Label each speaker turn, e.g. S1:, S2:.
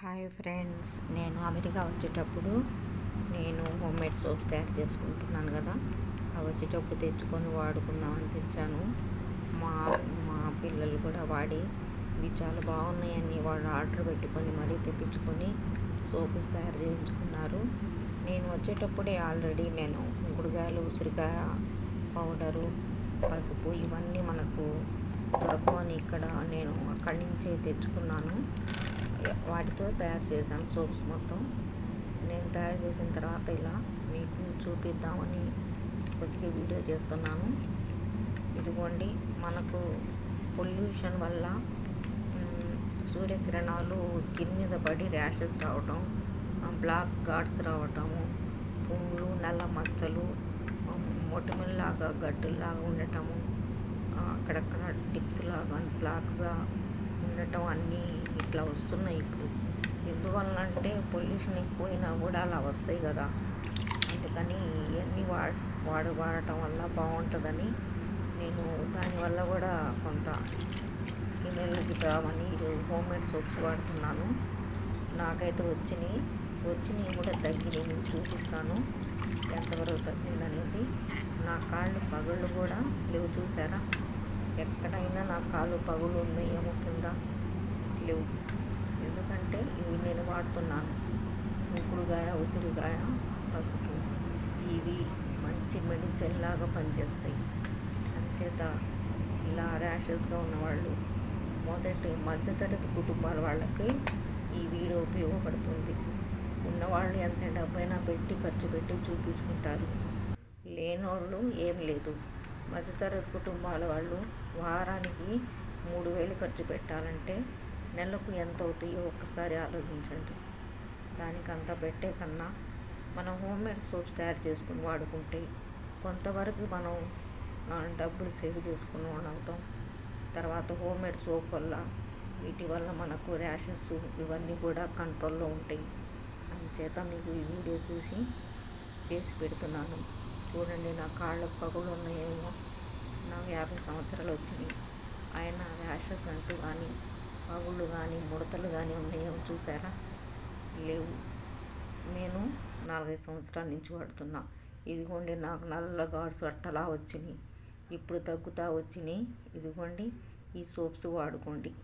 S1: Hi friends నేను America వచ్చేటప్పుడు నేను హోమ్ మేడ్ సోప్స్ తయారు చేసుకుంటున్నాను కదా. అవి వచ్చేటప్పుడు తెచ్చుకొని వాడుకుందామని తెచ్చాను. మా మా పిల్లలు కూడా వాడి ఇవి చాలా బాగున్నాయని వాళ్ళు ఆర్డర్ పెట్టుకొని మరీ తెప్పించుకొని సోప్స్ తయారు చేయించుకున్నారు. నేను వచ్చేటప్పుడే ఆల్రెడీ నేను గుడికాయలు ఉసిరికాయ పౌడరు పసుపు ఇవన్నీ మనకు దొరకవని ఇక్కడ నేను అక్కడి నుంచే తెచ్చుకున్నాను. వాటితో తయారు చేశాను సోప్స్ మొత్తం. నేను తయారు చేసిన తర్వాత ఇలా మీకు చూపిద్దామని కొద్దిగా వీడియో చేస్తున్నాను. ఇదిగోండి మనకు పొల్యూషన్ వల్ల సూర్యకిరణాలు స్కిన్ మీద పడి ర్యాషెస్ రావటం బ్లాక్ గాడ్స్ రావటము పువ్వులు నల్ల మచ్చలు మొటిమల్లాగా గడ్డుల్లాగా ఉండటము అక్కడక్కడ టిప్స్ లాగా బ్లాక్గా ఉండటం అన్నీ ఇట్లా వస్తున్నాయి ఇప్పుడు. ఎందువల్ల అంటే పొల్యూషన్ ఎక్కువైనా కూడా అలా వస్తాయి కదా. అందుకని ఇవన్నీ వా వాడ వాడటం వల్ల బాగుంటుందని నేను దానివల్ల కూడా కొంత స్కిన్ ఎల్లుగుతామని హోమ్ మేడ్ సోప్స్ వాడుతున్నాను. నాకైతే వచ్చినాయి. వచ్చినవి కూడా తగ్గినాయి మీకు చూపిస్తాను. ఎంతవరకు తగ్గిందనేది. నా కాళ్ళు పగళ్ళు కూడా లేవు చూసారా? ఎక్కడైనా నా కాలు పగులు ఉన్నాయేమో కింద లేవు. ఎందుకంటే ఇవి నేను వాడుతున్నాను. ముక్కుడుగాయ ఉసిరిగాయ పసుపు. ఇవి మంచి మెడిసిన్ లాగా పనిచేస్తాయి. అంచేత ఇలా ర్యాషెస్గా ఉన్నవాళ్ళు మొదటి మధ్యతరగతి కుటుంబాల వాళ్ళకి ఈ వీడియో ఉపయోగపడుతుంది. ఉన్నవాళ్ళు ఎంత డబ్బైనా పెట్టి ఖర్చు పెట్టి చూపించుకుంటారు. లేనోళ్ళు ఏం లేదు. మధ్యతరగతి కుటుంబాల వాళ్ళు వారానికి మూడు వేలు ఖర్చు పెట్టాలంటే నెలకు ఎంత అవుతాయో ఒక్కసారి ఆలోచించండి. దానికి అంత పెట్టే కన్నా మనం హోమ్ మేడ్ సోప్స్ తయారు చేసుకుని వాడుకుంటే కొంతవరకు మనం డబ్బులు సేవ్ చేసుకుని అవుతాం. తర్వాత హోమ్ మేడ్ సోప్ వల్ల వీటి వల్ల మనకు ర్యాషెస్ ఇవన్నీ కూడా కంట్రోల్లో ఉంటాయి. అందుచేత మీకు ఈ వీడియో చూసి చేసి పెడుతున్నాను. చూడండి నా కాళ్ళకు పగులు ఉన్నాయేమో. నాకు యాభై సంవత్సరాలు వచ్చినాయి. ఆయన ర్యాషెస్ అంటూ కానీ పగుళ్ళు కానీ ముడతలు కానీ ఉన్నాయేమో చూసారా? లేవు. నేను నాలుగైదు సంవత్సరాల నుంచి వాడుతున్నా. ఇదిగోండి నాకు నల్ల గాడ్స్ అట్టలా వచ్చినాయి. ఇప్పుడు తగ్గుతా వచ్చినాయి. ఇదిగోండి ఈ సోప్స్ వాడుకోండి.